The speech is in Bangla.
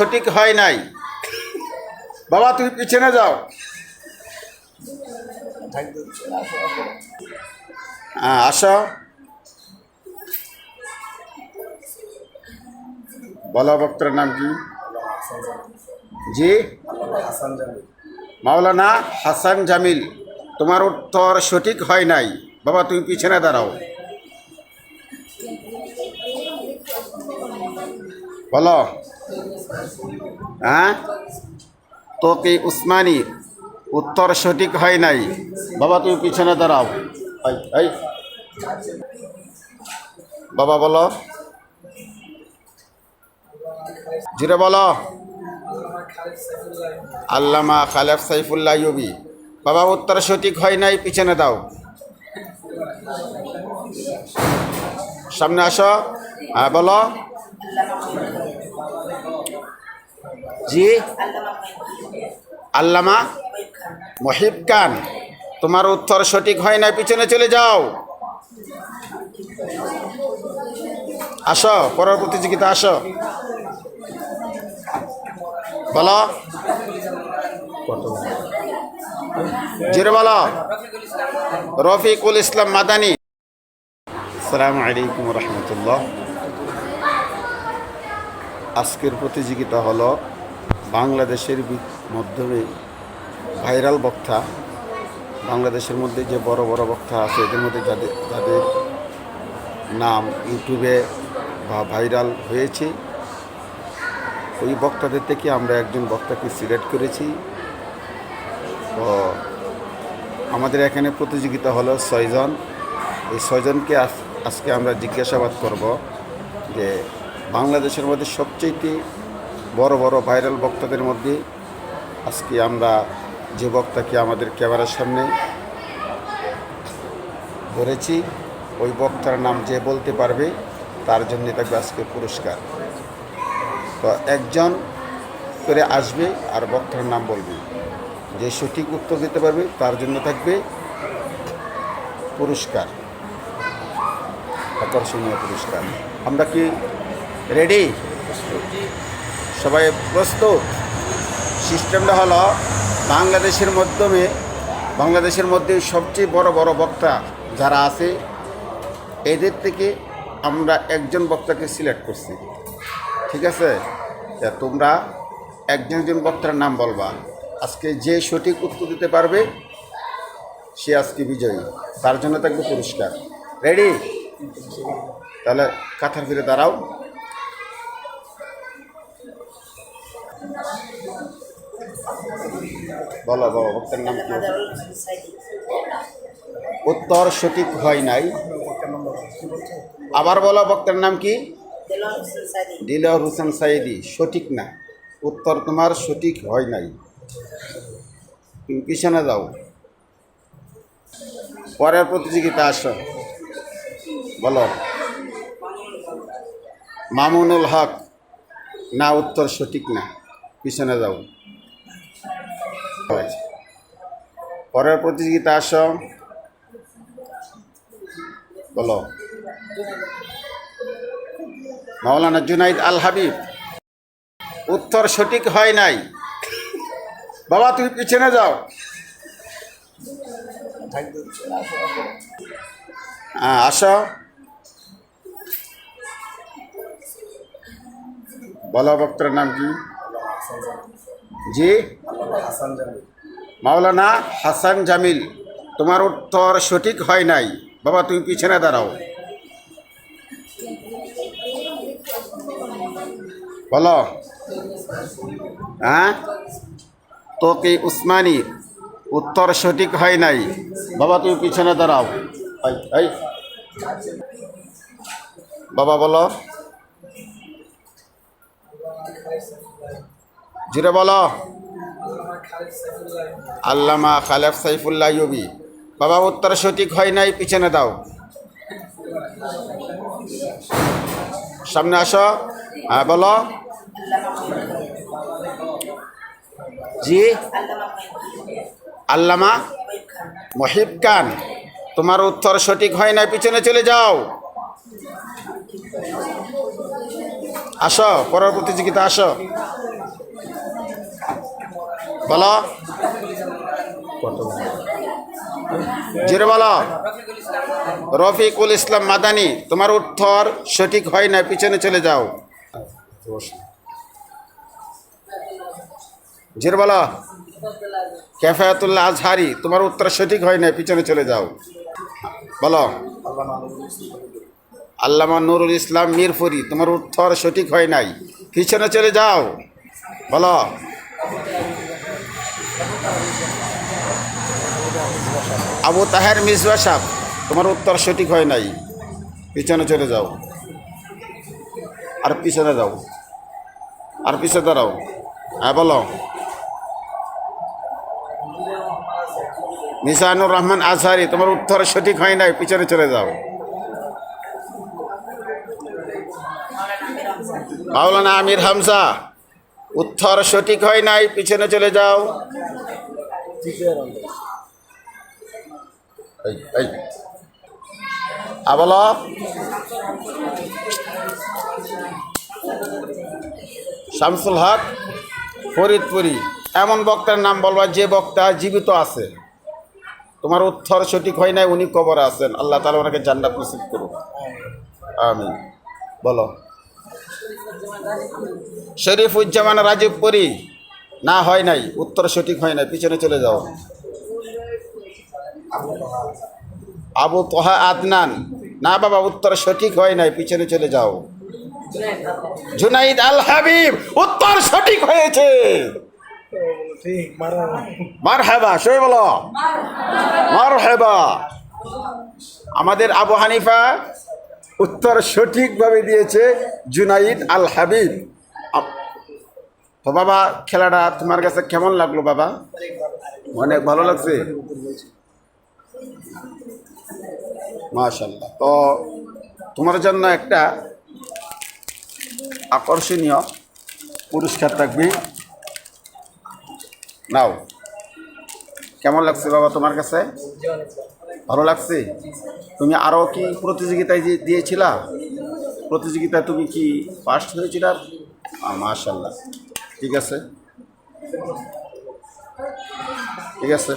সঠিক হয় নাই। বাবা, তুমি পিছনে যাও। হ্যাঁ আসো। বলো বক্তার নাম কি? জি? মাওলানা হাসান জামিল, তোমার উত্তর সঠিক হয় নাই। বাবা, তুমি পিছনে দাঁড়াও। বলো। হ্যাঁ? তোকে উসমানী? উত্তর সঠিক হয় নাই। বাবা, তুমি পিছনে দাঁড়াও। বাবা, বলো। জিরে বলো। আল্লামা খালেফ সাইফুল্লাহ ইউবি। বাবা, উত্তর সঠিক হয় নাই, পিছনে দাও। সামনে আসো। হ্যাঁ বলো। জি। আল্লামা মহিব খান, তোমার উত্তর সঠিক হয় না পিছনে চলে যাও। আসো, পরের প্রতিযোগিতা আসো। বলো। জিরো বলো। রফিকুল ইসলাম মাদানি। আসসালামু আলাইকুম রহমতুল্লাহ। আজকের প্রতিযোগিতা হলো বাংলাদেশের মাধ্যমে ভাইরাল বক্তা, বাংলাদেশের মধ্যে যে বড় বড় বক্তা আছে, এদের মধ্যে যাদের যাদের নাম ইউটিউবে বা ভাইরাল হয়েছে, ওই বক্তাদের থেকে আমরা একজন বক্তাকে সিলেক্ট করেছি। তো আমাদের এখানে প্রতিযোগিতা হলো ছয়জন। এই ছয়জনকে আজ- আজকে আমরা জিজ্ঞাসাবাদ করব যে বাংলাদেশের মধ্যে সবচেয়ে বড় বড় ভাইরাল বক্তাদের মধ্যে আজকে আমরা যে বক্তাকে আমাদের ক্যামেরার সামনে ধরেছি, ওই বক্তার নাম যে বলতে পারবে, তার জন্য থাকবে আজকে পুরস্কার। তো একজন করে আসবে আর বক্তার নাম বলবে। যে সঠিক উত্তর দিতে পারবে, তার জন্য থাকবে পুরস্কার। আকর্ষণীয় পুরস্কার। আমরা কি রেডি সবাই প্রস্তুত। সিস্টেমটা হলো বাংলাদেশের মাধ্যমে, বাংলাদেশের মধ্যে সবচেয়ে বড় বড় বক্তা যারা আছে, এদের থেকে আমরা একজন বক্তাকে সিলেক্ট করছি। ঠিক আছে? তোমরা একজন একজন বক্তার নাম বলবা। আজকে যে সঠিক উত্তর দিতে পারবে, সে আজকে বিজয়ী। তার জন্য থাকবে পুরস্কার। রেডি তাহলে কাথার ফিরে দাঁড়াও। বলো বাবা বক্তার নাম কি? উত্তর সঠিক হয় নাই। আবার বলো বক্তার নাম কি? দিলর হোসেন সাইদি, সঠিক না। উত্তর তোমার সঠিক হয় নাই। তুমি পিছনে যাও। পরের প্রতিযোগিতা আসো। বলো। মামুনুল হক, না, উত্তর সঠিক না। পিছনে যাও। পরের প্রতিযোগিতা আস। বলো। মাওলানা জুনাইদ আল হাবিব, উত্তর সঠিক হয় নাই। বাবা, তুমি পিছনে যাও। হ্যাঁ আসো। বলো বক্তার নাম কি? জি? মাওলানা হাসান জামিল। তোমার উত্তর সঠিক হয় নাই। বাবা, তুমি পিছনে দাঁড়াও। বলো। হ্যাঁ? তোকে উসমানী, উত্তর সঠিক হয় নাই। বাবা, তুমি পিছনে দাঁড়াও। বাবা, বলো। জিরে বলো। আল্লামা খালেফ সাইফুল্লাহ ইউবি। বাবা, উত্তর সঠিক হয় নাই, পিছনে দাও। সামনে আসো। হ্যাঁ বলো। জি। আল্লামা মহিব খান, তোমার উত্তর সঠিক হয় না পিছনে চলে যাও। আসো পরের প্রতিযোগিতা, আসো। বলো। কত জিরে বলো। রফিকুল ইসলাম মাদানি, তোমার উত্তর সঠিক হয় না, পিছনে চলে যাও। জিরে বলো। ক্যাফায়াতুল্লাহ আজহারি, তোমার উত্তর সঠিক হয় না, পিছনে চলে যাও। বলো। আল্লামা নুরুল ইসলাম মিরপুরি, তোমার উত্তর সঠিক হয় নাই, পিছনে চলে যাও। বলো। আবু তাহের মিসবা সাহ তোমার উত্তর সঠিক হয় নাই। পিছনে চলে যাও। আর পিছনে যাও। আর পিছনে দাঁড়াও। হ্যাঁ বলো। মিসানুর রহমান আজহারি, তোমার উত্তর সঠিক হয় নাই, পিছনে চলে যাও। মাওলানা আমির হামজা। উত্তর সঠিক হয় নাই, পিছনে চলে যাও। এই এই। বলো। শামসুল হক, ফরিদপুরি। এমন বক্তার নাম বলবা, যে বক্তা জীবিত আছে। তোমার উত্তর সঠিক হয় নাই, উনি কবরে আছেন। আল্লাহ তালা ওনাকে জান্নাত নসিব করুন আমি বলো। শরীফুজ্জামান রাজীবপুরি? না, হয় নাই। উত্তর সঠিক হয় নাই। পিছনে চলে যাও। আবু তোহা আদনান। না বাবা, উত্তর সঠিক হয় নাই। পিছনে চলে যাও। জুনাইদ আল হাবিব, উত্তর সঠিক হয়েছে। মার মার আমাদের আবু হানিফা উত্তর সঠিকভাবে দিয়েছে। জুনাইদ আল হাবিব তো বাবা, খেলাটা তোমার কাছে কেমন লাগল বাবা? অনেক ভালো লাগছে? মাশাল্লাহ তো তোমার জন্য একটা আকর্ষণীয় পুরস্কার থাকবে। নাও। কেমন লাগছে বাবা তোমার কাছে? ভালো লাগছে? তুমি আরও কি প্রতিযোগিতায় দিয়েছিলা? প্রতিযোগিতায় তুমি কি ফার্স্ট হয়েছিল মাশাল্লাহ ঠিক আছে? ঠিক আছে?